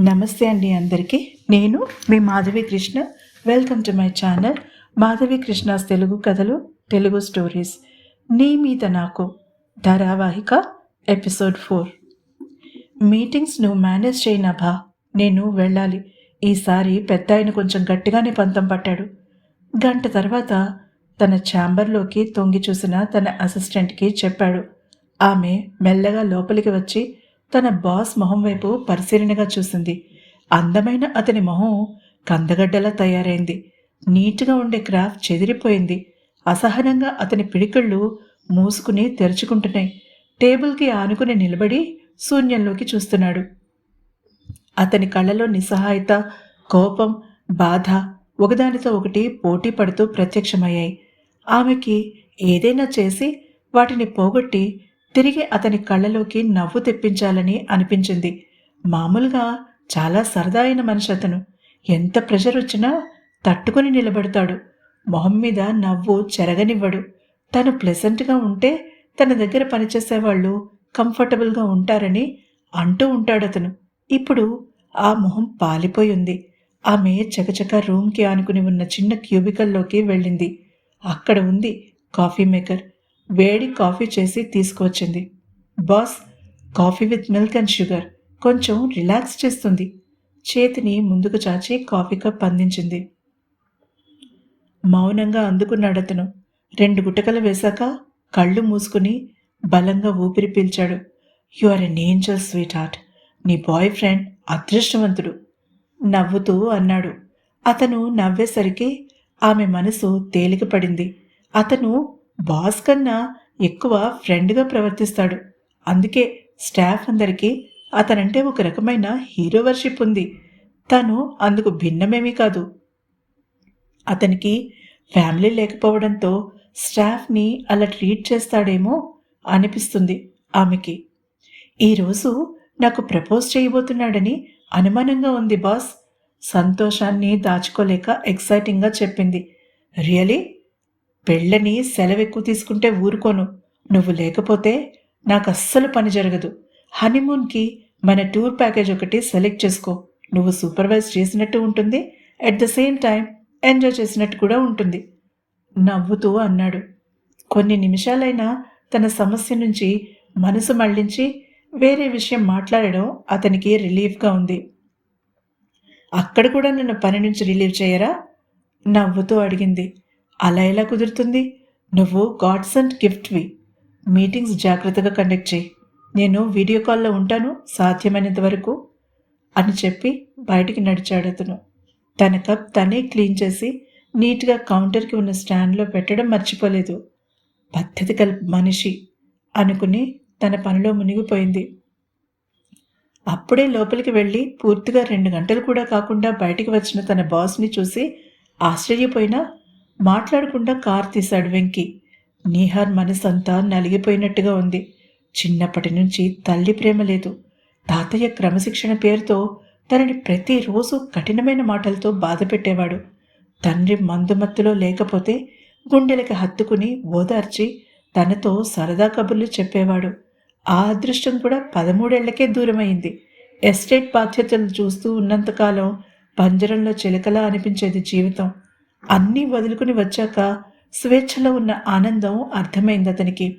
నమస్తే అండి అందరికీ. నేను మీ Madhavi Krishna. Welcome to my channel Madhavi Krishna's Telugu కథలు తెలుగు స్టోరీస్ నీ మీద నాకు ధారావాహిక ఎపిసోడ్ ఫోర్ మీటింగ్స్ నువ్వు మేనేజ్ చేయన భా? నేను వెళ్ళాలి. ఈసారి పెద్ద ఆయన కొంచెం గట్టిగానే పంతం పట్టాడు. గంట తర్వాత తన ఛాంబర్లోకి తొంగి చూసిన తన అసిస్టెంట్కి చెప్పాడు. ఆమె మెల్లగా లోపలికి వచ్చి తన బాస్ మొహం వైపు పరిశీలనగా చూసింది. అందమైన అతని మొహం కందగడ్డలా తయారైంది. నీట్గా ఉండే క్రాఫ్ చెదిరిపోయింది. అసహనంగా అతని పిడికళ్ళు మూసుకుని తెరుచుకుంటున్నాయి. టేబుల్కి ఆనుకుని నిలబడి శూన్యంలోకి చూస్తున్నాడు. అతని కళ్ళలో నిస్సహాయత కోపం బాధ ఒకదానితో ఒకటి పోటీ పడుతూ ప్రత్యక్షమయ్యాయి. ఆమెకి ఏదైనా చేసి వాటిని పోగొట్టి తిరిగి అతని కళ్ళలోకి నవ్వు తెప్పించాలని అనిపించింది. మామూలుగా చాలా సరదా అయిన మనిషి అతను. ఎంత ప్రెషర్ వచ్చినా తట్టుకుని నిలబడతాడు. మొహం మీద నవ్వు చెరగనివ్వడు. తను ప్లెజెంట్గా ఉంటే తన దగ్గర పనిచేసేవాళ్ళు కంఫర్టబుల్గా ఉంటారని అంటూ ఉంటాడు అతను. ఇప్పుడు ఆ మొహం పాలిపోయి ఉంది ఆమె చకచక రూమ్కి ఆనుకుని ఉన్న చిన్న క్యూబికల్లోకి వెళ్ళింది. అక్కడ ఉంది కాఫీ మేకర్. వేడి కాఫీ చేసి తీసుకువచ్చింది. Boss coffee with milk and sugar కొంచెం రిలాక్స్ చేస్తుంది. చేతిని ముందుకు చాచి కాఫీ కప్ అందించింది. మౌనంగా అందుకున్నాడు అతను. రెండు గుటకలు వేశాక కళ్ళు మూసుకుని బలంగా ఊపిరి పీల్చాడు. You are an angel sweetheart నీ బాయ్ ఫ్రెండ్ అదృష్టవంతుడు. నవ్వుతూ అన్నాడు. అతను నవ్వేసరికి ఆమె మనసు తేలిక పడింది అతను బాస్ కన్నా ఎక్కువ ఫ్రెండ్గా ప్రవర్తిస్తాడు. అందుకే స్టాఫ్ అందరికీ అతనంటే ఒక రకమైన హీరో వర్షిప్ ఉంది. తను అందుకు భిన్నమేమీ కాదు. అతనికి ఫ్యామిలీ లేకపోవడంతో స్టాఫ్ని అలా ట్రీట్ చేస్తాడేమో అనిపిస్తుంది ఆమెకి. ఈరోజు నాకు ప్రపోజ్ చేయబోతున్నాడని అనుమానంగా ఉంది బాస్. సంతోషాన్ని దాచుకోలేక ఎక్సైటింగ్గా చెప్పింది. రియలీ? పెళ్ళని సెలవు ఎక్కువ తీసుకుంటే ఊరుకోను. నువ్వు లేకపోతే నాకు అస్సలు పని జరగదు. హనీమూన్కి మన టూర్ ప్యాకేజ్ ఒకటి సెలెక్ట్ చేసుకో. నువ్వు సూపర్వైజ్ చేసినట్టు ఉంటుంది. At the same time enjoy చేసినట్టు కూడా ఉంటుంది. నవ్వుతూ అన్నాడు. కొన్ని నిమిషాలైనా తన సమస్య నుంచి మనసు మళ్ళించి వేరే విషయం మాట్లాడడం అతనికి రిలీఫ్గా ఉంది. అక్కడ కూడా నన్ను పని నుంచి రిలీవ్ చేయరా? నవ్వుతూ అడిగింది. అలా ఎలా కుదురుతుంది? నువ్వు గాడ్స్ అండ్ గిఫ్ట్వి మీటింగ్స్ జాగ్రత్తగా కండక్ట్ చేయి. నేను వీడియో కాల్లో ఉంటాను సాధ్యమైనంత వరకు అని చెప్పి బయటికి నడిచాడు అతను. తన కప్ తనే క్లీన్ చేసి నీట్గా కౌంటర్కి ఉన్న స్టాండ్లో పెట్టడం మర్చిపోలేదు. పద్ధతి కల్ మనిషి అనుకుని తన పనిలో మునిగిపోయింది. అప్పుడే లోపలికి వెళ్ళి పూర్తిగా రెండు గంటలు కూడా కాకుండా బయటికి వచ్చిన తన బాస్ని చూసి ఆశ్చర్యపోయినా మాట్లాడకుండా కార్ తీశాడు వెంకి. నీహార్ మనసంతా నలిగిపోయినట్టుగా ఉంది. చిన్నప్పటి నుంచి తల్లి ప్రేమ లేదు. తాతయ్య క్రమశిక్షణ పేరుతో తనని ప్రతిరోజు కఠినమైన మాటలతో బాధ పెట్టేవాడు తండ్రి మందుమత్తులో లేకపోతే గుండెలకి హత్తుకుని ఓదార్చి తనతో సరదా కబుర్లు చెప్పేవాడు. ఆ అదృష్టం కూడా పదమూడేళ్ళకే దూరమైంది. ఎస్టేట్ బాధ్యతలు చూస్తూ ఉన్నంతకాలం పంజరంలో చిలకలా అనిపించేది జీవితం. అన్నీ వదులుకుని వచ్చాక స్వేచ్ఛలో ఉన్న ఆనందం అర్థమైంది అతనికి.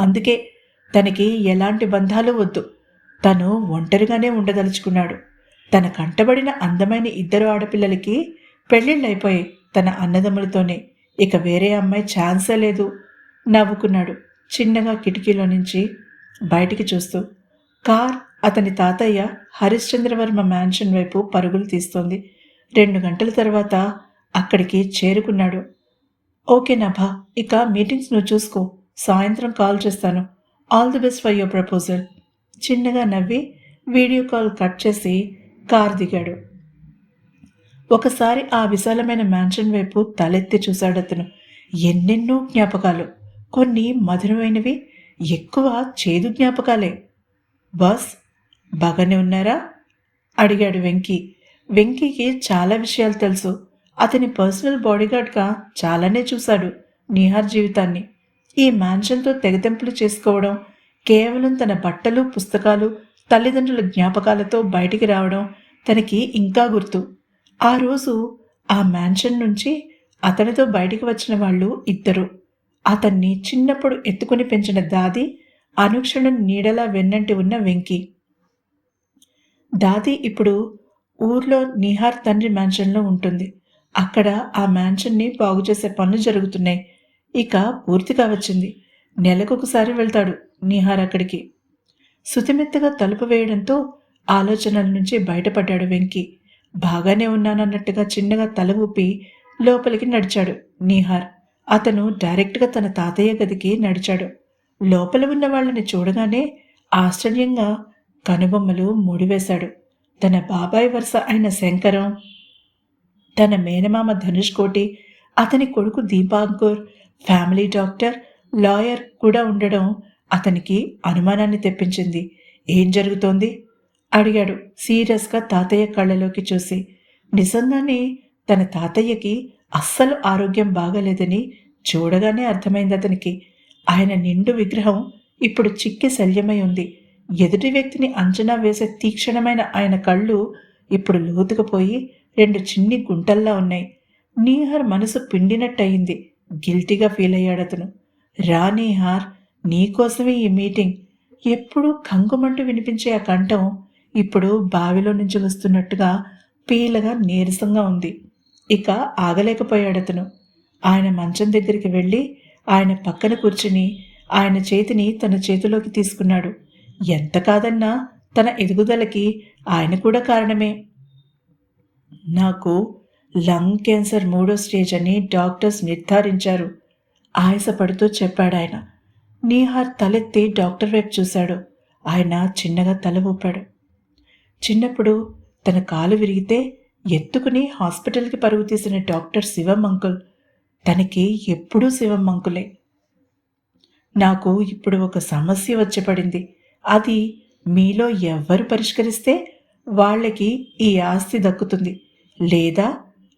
అందుకే తనకి ఎలాంటి బంధాలు వద్దు. తను ఒంటరిగానే ఉండదలుచుకున్నాడు. తన కంటబడిన అందమైన ఇద్దరు ఆడపిల్లలకి పెళ్ళిళ్ళైపోయాయి తన అన్నదమ్ములతోనే ఇక వేరే అమ్మాయి ఛాన్సే లేదు నవ్వుకున్నాడు చిన్నగా కిటికీలో నుంచి బయటికి చూస్తూ. కార్ అతని తాతయ్య హరిశ్చంద్రవర్మ మ్యాన్షన్ వైపు పరుగులు తీస్తోంది. రెండు గంటల తర్వాత అక్కడికి చేరుకున్నాడు. ఓకే నభా ఇక మీటింగ్స్ నువ్వు చూసుకో. సాయంత్రం కాల్ చేస్తాను. All the best for your proposal. చిన్నగా నవ్వి వీడియో కాల్ కట్ చేసి కార్ దిగాడు. ఒకసారి ఆ విశాలమైన మ్యాన్షన్ వైపు తలెత్తి చూశాడు అతను. ఎన్నెన్నో జ్ఞాపకాలు. కొన్ని మధురమైనవి ఎక్కువ చేదు జ్ఞాపకాలే. బాస్ బాగానే ఉన్నారా? అడిగాడు వెంకీ. వెంకీకి చాలా విషయాలు తెలుసు. అతని పర్సనల్ బాడీగార్డ్గా చాలానే చూశాడు నిహార్ జీవితాన్ని. ఈ మ్యాన్షన్తో తెగతెంపులు చేసుకోవడం కేవలం తన బట్టలు పుస్తకాలు తల్లిదండ్రుల జ్ఞాపకాలతో బయటికి రావడం తనకి ఇంకా గుర్తు. ఆ రోజు ఆ మ్యాన్షన్ నుంచి అతనితో బయటికి వచ్చిన వాళ్ళు ఇద్దరు. అతన్ని చిన్నప్పుడు ఎత్తుకుని పెంచిన దాది అనుక్షణం నీడలా వెన్నంటి ఉన్న వెంకి. దాది ఇప్పుడు ఊర్లో నిహార్ తండ్రి మ్యాన్షన్లో ఉంటుంది. అక్కడ ఆ మ్యాన్షన్ని బాగు చేసే పనులు జరుగుతున్నాయి. ఇక పూర్తిగా వచ్చింది. నెలకొకసారి వెళ్తాడు నిహార్ అక్కడికి. సుతిమెత్తగా తలుపు వేయడంతో ఆలోచనల నుంచి బయటపడ్డాడు వెంకి. బాగానే ఉన్నానన్నట్టుగా చిన్నగా తల ఊపి లోపలికి నడిచాడు నీహార్. అతను డైరెక్ట్గా తన తాతయ్య గదికి నడిచాడు. లోపల ఉన్న వాళ్ళని చూడగానే ఆశ్చర్యంగా కనుబొమ్మలు ముడివేశాడు. తన బాబాయ్ వరుస అయిన శంకరం తన మేనమామ ధనుష్ కోటి అతని కొడుకు దీపాంకుర్ ఫ్యామిలీ డాక్టర్ లాయర్ కూడా ఉండడం అతనికి అనుమానాన్ని తెప్పించింది. ఏం జరుగుతోంది? అడిగాడు సీరియస్గా తాతయ్య కళ్ళలోకి చూసి. నిజంగానే తన తాతయ్యకి అస్సలు ఆరోగ్యం బాగలేదని చూడగానే అర్థమైంది అతనికి. ఆయన నిండు విగ్రహం ఇప్పుడు చిక్కి శల్యమై ఉంది. ఎదుటి వ్యక్తిని అంచనా వేసే తీక్షణమైన ఆయన కళ్ళు ఇప్పుడు లోతుకుపోయి రెండు చిన్ని గుంటల్లా ఉన్నాయి. నీహార్ మనసు పిండినట్టయింది. గిల్టీగా ఫీల్ అయ్యాడు అతను. రా నీహార్ నీకోసమే ఈ మీటింగ్. ఎప్పుడూ కంగుమంటూ వినిపించే ఆ కంఠం ఇప్పుడు బావిలో నుంచి వస్తున్నట్టుగా పీలగా నీరసంగా ఉంది. ఇక ఆగలేకపోయాడు అతను. ఆయన మంచం దగ్గరికి వెళ్ళి ఆయన పక్కన కూర్చుని ఆయన చేతిని తన చేతిలోకి తీసుకున్నాడు. ఎంత కాదన్నా తన ఎదుగుదలకి ఆయన కూడా కారణమే. నాకు లంగ్ క్యాన్సర్ మూడో స్టేజ్ అని డాక్టర్స్ నిర్ధారించారు ఆయాసపడుతూ చెప్పాడు ఆయన నీహార్ తలెత్తి డాక్టర్ వైపు చూశాడు. ఆయన చిన్నగా తల ఊపాడు. చిన్నప్పుడు తన కాలు విరిగితే ఎత్తుకుని హాస్పిటల్కి పరుగు తీసిన డాక్టర్ శివం అంకుల్. తనకి ఎప్పుడూ శివం అంకులే. నాకు ఇప్పుడు ఒక సమస్య వచ్చి పడింది. అది మీలో ఎవ్వరు పరిష్కరిస్తే వాళ్ళకి ఈ ఆస్తి దక్కుతుంది. లేదా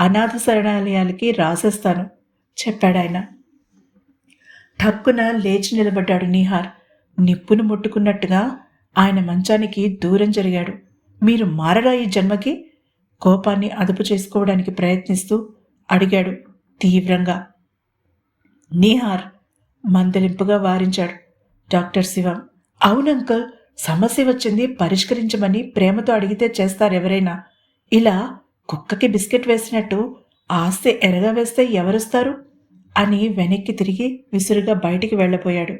అనాథ శరణాలయాలకి రాసేస్తాను చెప్పాడాయన ఠక్కున లేచి నిలబడ్డాడు నిహార్. నిప్పును ముట్టుకున్నట్టుగా ఆయన మంచానికి దూరం జరిగాడు. మీరు మారరా ఈ జన్మకి? కోపాన్ని అదుపు చేసుకోవడానికి ప్రయత్నిస్తూ అడిగాడు తీవ్రంగా. నీహార్ మందలింపుగా వారించాడు డాక్టర్ శివం. అవునంకల్ సమస్య వచ్చింది పరిష్కరించమని ప్రేమతో అడిగితే చేస్తారు ఎవరైనా ఇలా కుక్కకి బిస్కెట్ వేసినట్టు ఆస్తి ఎరగా వేస్తే ఎవరుస్తారు? అని వెనక్కి తిరిగి విసురుగా బయటికి వెళ్ళపోయాడు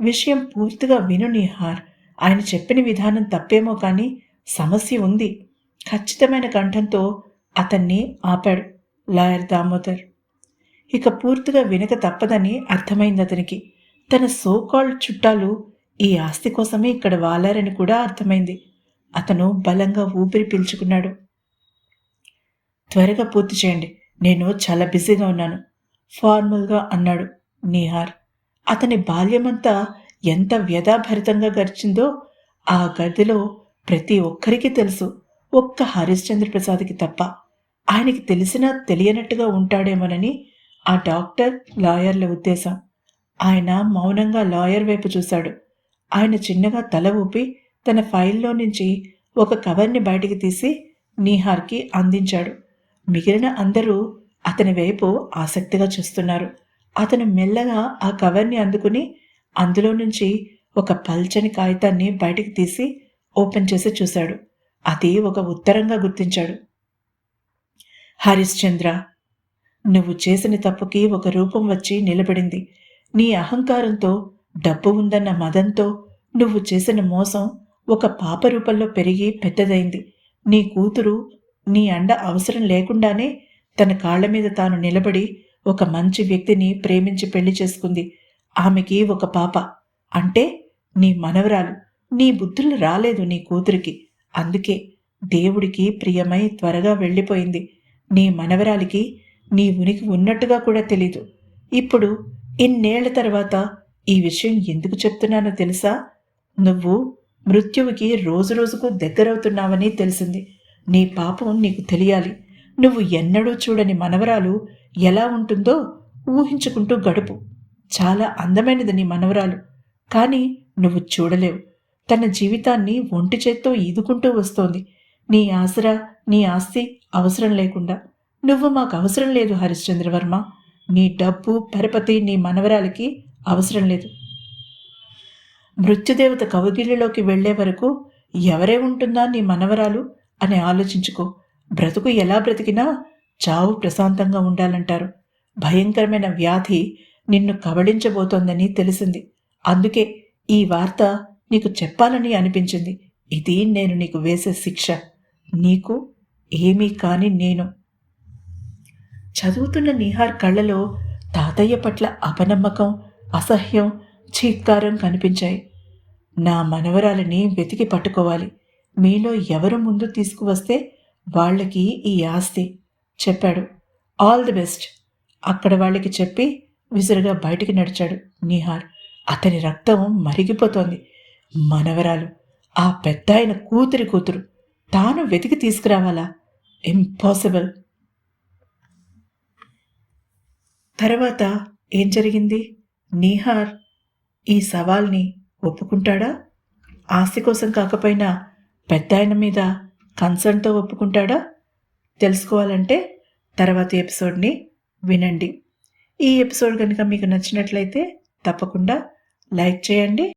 విషయం పూర్తిగా విను నిహార్. ఆయన చెప్పిన విధానం తప్పేమో కానీ సమస్య ఉంది. ఖచ్చితమైన కంఠంతో అతన్ని ఆపాడు లాయర్ దామోదర్. ఇక పూర్తిగా వినక తప్పదని అర్థమైంది అతనికి. తన సోకాల్డ్ చుట్టాలు ఈ ఆస్తి కోసమే ఇక్కడ వాలారని కూడా అర్థమైంది. అతను బలంగా ఊపిరి పీల్చుకున్నాడు. త్వరగా పూర్తి చేయండి. నేను చాలా బిజీగా ఉన్నాను. ఫార్మల్గా అన్నాడు నీహార్. అతని బాల్యమంతా ఎంత వ్యధాభరితంగా గడిచిందో ఆ గదిలో ప్రతి ఒక్కరికి తెలుసు. ఒక్క హరిశ్చంద్ర ప్రసాద్కి తప్ప ఆయనకి తెలిసినా తెలియనట్టుగా ఉంటాడేమోనని ఆ డాక్టర్ లాయర్ల ఉద్దేశం. ఆయన మౌనంగా లాయర్ వైపు చూశాడు. ఆయన చిన్నగా తల ఊపి తన ఫైల్లో నుంచి ఒక కవర్ని బయటికి తీసి నీహార్కి అందించాడు. మిగిలిన అందరూ అతని వైపు ఆసక్తిగా చూస్తున్నారు. అతను మెల్లగా ఆ కవర్ని అందుకుని అందులో నుంచి ఒక పల్చని కాగితాన్ని బయటికి తీసి ఓపెన్ చేసి చూశాడు. అది ఒక ఉత్తరంగా గుర్తించాడు. హరిశ్చంద్ర నువ్వు చేసిన తప్పుకి ఒక రూపం వచ్చి నిలబడింది. నీ అహంకారంతో డబ్బు ఉందన్న మదంతో నువ్వు చేసిన మోసం ఒక పాప రూపంలో పెరిగి పెద్దదైంది. నీ కూతురు నీ అండ అవసరం లేకుండానే తన కాళ్ళ మీద తాను నిలబడి ఒక మంచి వ్యక్తిని ప్రేమించి పెళ్ళి చేసుకుంది. ఆమెకి ఒక పాప. అంటే నీ మనవరాలు. నీ బుద్ధులు రాలేదు నీ కూతురికి. అందుకే దేవుడికి ప్రియమై త్వరగా వెళ్ళిపోయింది. నీ మనవరాలికి నీ ఉనికి ఉన్నట్టుగా కూడా తెలీదు. ఇప్పుడు ఇన్నేళ్ళ తర్వాత ఈ విషయం ఎందుకు చెప్తున్నానో తెలుసా? నువ్వు మృత్యువుకి రోజు రోజుకు దగ్గరవుతున్నావని తెలిసింది. నీ పాపం నీకు తెలియాలి. నువ్వు ఎన్నడూ చూడని మనవరాలు ఎలా ఉంటుందో ఊహించుకుంటూ గడుపు. చాలా అందమైనది నీ మనవరాలు. కానీ నువ్వు చూడలేవు. తన జీవితాన్ని ఒంటి చేత్తో ఈదుకుంటూ వస్తోంది. నీ ఆసరా నీ ఆస్తి అవసరం లేకుండా. నువ్వు మాకు అవసరం లేదు హరిశ్చంద్రవర్మ. నీ డబ్బు పరపతి నీ మనవరాలకి అవసరం లేదు. మృత్యుదేవత కవగిలిలోకి వెళ్ళే వరకు ఎవరే ఉంటుందా నీ మనవరాలు? అని ఆలోచించుకో. బ్రతుకు ఎలా బ్రతికినా చావు ప్రశాంతంగా ఉండాలంటారు. భయంకరమైన వ్యాధి నిన్ను కబళించబోతోందని తెలిసింది. అందుకే ఈ వార్త నీకు చెప్పాలని అనిపించింది. ఇది నేను నీకు వేసే శిక్ష. నీకు ఏమీ కాని నేను. చదువుతున్న నిహార్ కళ్ళలో తాతయ్య పట్ల అపనమ్మకం అసహ్యం చీత్కారం కనిపించాయి. నా మనవరాలని వెతికి పట్టుకోవాలి. మీలో ఎవరు ముందు తీసుకువస్తే వాళ్ళకి ఈ ఆస్తి చెప్పాడు. ఆల్ ది బెస్ట్ అక్కడ వాళ్ళకి చెప్పి విసురుగా బయటికి నడిచాడు నిహార్ అతని రక్తం మరిగిపోతోంది. మనవరాలు ఆ పెద్ద ఆయన కూతురి కూతురు తాను వెతికి తీసుకురావాలా? ఇంపాసిబుల్. తర్వాత ఏం జరిగింది? నీహార్ ఈ సవాల్ని ఒప్పుకుంటాడా? ఆస్తి కోసం కాకపోయినా పెద్ద ఆయన మీద కన్సర్న్తో ఒప్పుకుంటాడా? తెలుసుకోవాలంటే తర్వాతి ఎపిసోడ్ని వినండి. ఈ ఎపిసోడ్ కనుక మీకు నచ్చినట్లయితే తప్పకుండా లైక్ చేయండి.